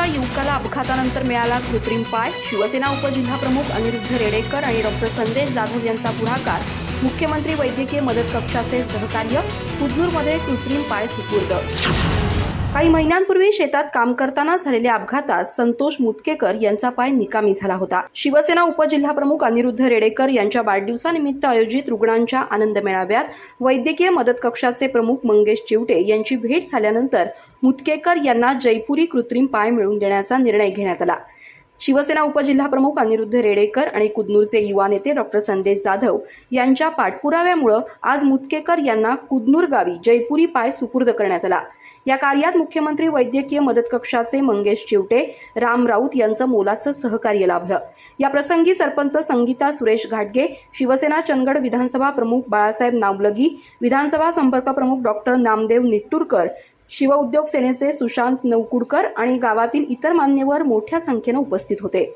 शिवसेनेच्या युवकाला अपघातानंतर मिळाला कृत्रिम पाय. शिवसेना उपजिल्हाप्रमुख अनिरुद्ध रेडेकर आणि डॉक्टर संदेश जाधव यांचा पुढाकार. मुख्यमंत्री वैद्यकीय मदत कक्षाचे सहकार्य. कुजूरमध्ये कृत्रिम पाय सुपूर्द. काही महिन्यांपूर्वी शेतात काम करताना झालेल्या अपघातात संतोष मुतकेकर यांचा पाय निकामी झाला होता. शिवसेना उपजिल्हाप्रमुख अनिरुद्ध रेडेकर यांच्या वाढदिवसानिमित्त आयोजित रुग्णांच्या आनंद मेळाव्यात वैद्यकीय मदत कक्षाचे प्रमुख मंगेश चिवटे यांची भेट झाल्यानंतर मुतकेकर यांना जयपुरी कृत्रिम पाय मिळवून देण्याचा निर्णय घेण्यात आला. शिवसेना उपजिल्हाप्रमुख अनिरुद्ध रेडेकर आणि कुदनूरचे युवा नेते डॉक्टर संदेश जाधव यांच्या पाठपुराव्यामुळं आज मुतकेकर यांना कुदनूर गावी जयपुरी पाय सुपूर्द करण्यात आला. या कार्यात मुख्यमंत्री वैद्यकीय मदत कक्षाचे मंगेश चिवटे राम राऊत यांचं मोलाचं सहकार्य लाभलं. या प्रसंगी सरपंच संगीता सुरेश घाटगे शिवसेना चंदगड विधानसभा प्रमुख बाळासाहेब नावलगी विधानसभा संपर्क प्रमुख डॉक्टर नामदेव निट्टूरकर शिवउद्योग सेनेचे सुशांत नवकुडकर आणि गावातील इतर मान्यवर मोठ्या संख्येनं उपस्थित होते.